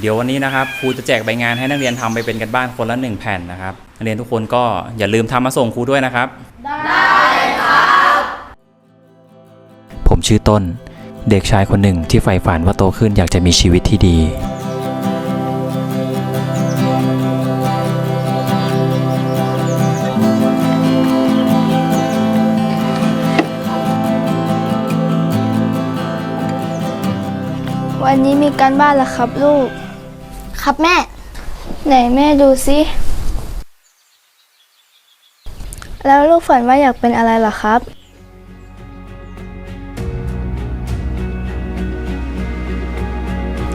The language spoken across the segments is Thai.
เดี๋ยววันนี้นะครับครูจะแจกใบงานให้นักเรียนทำไปเป็นกันบ้านคนละหนึ่งแผ่นนะครับ นักเรียนทุกคนก็อย่าลืมทำมาส่งครูด้วยนะครับ ได้ครับ ผมชื่อต้น เด็กชายคนหนึ่งที่ใฝ่ฝันว่าโตขึ้นอยากจะมีชีวิตที่ดี วันนี้มีการบ้านแล้วครับลูก ครับแม่ ไหนแม่ดูสิ แล้วลูกฝันว่าอยากเป็นอะไรเหรอครับ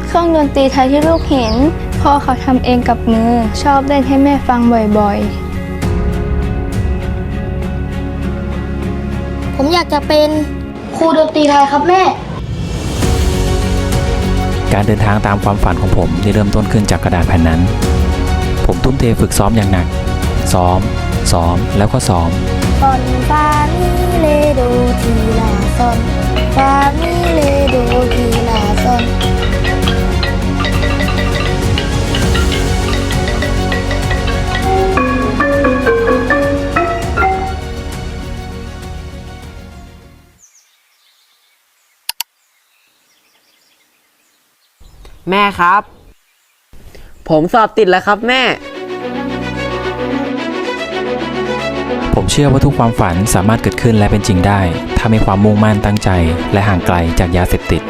เครื่องดนตรีไทยที่ลูกเห็น พ่อเขาทำเองกับมือ ชอบเล่นให้แม่ฟังบ่อยผมอยากจะเป็นครูดนตรีไทยครับแม่ การเดินทางตามความฝันของผมได้เริ่มต้นขึ้นจากกระดาษแผ่นนั้น ผมทุ่มเทฝึกซ้อมอย่างหนัก ซ้อม ซ้อมแล้วก็ซ้อม อนฟามิเลโด แม่ครับ ผมสอบติดแล้วครับแม่ ผมเชื่อว่าทุกความฝันสามารถเกิดขึ้นและเป็นจริงได้ ถ้ามีความมุ่งมั่นตั้งใจ และห่างไกลจากยาเสพติด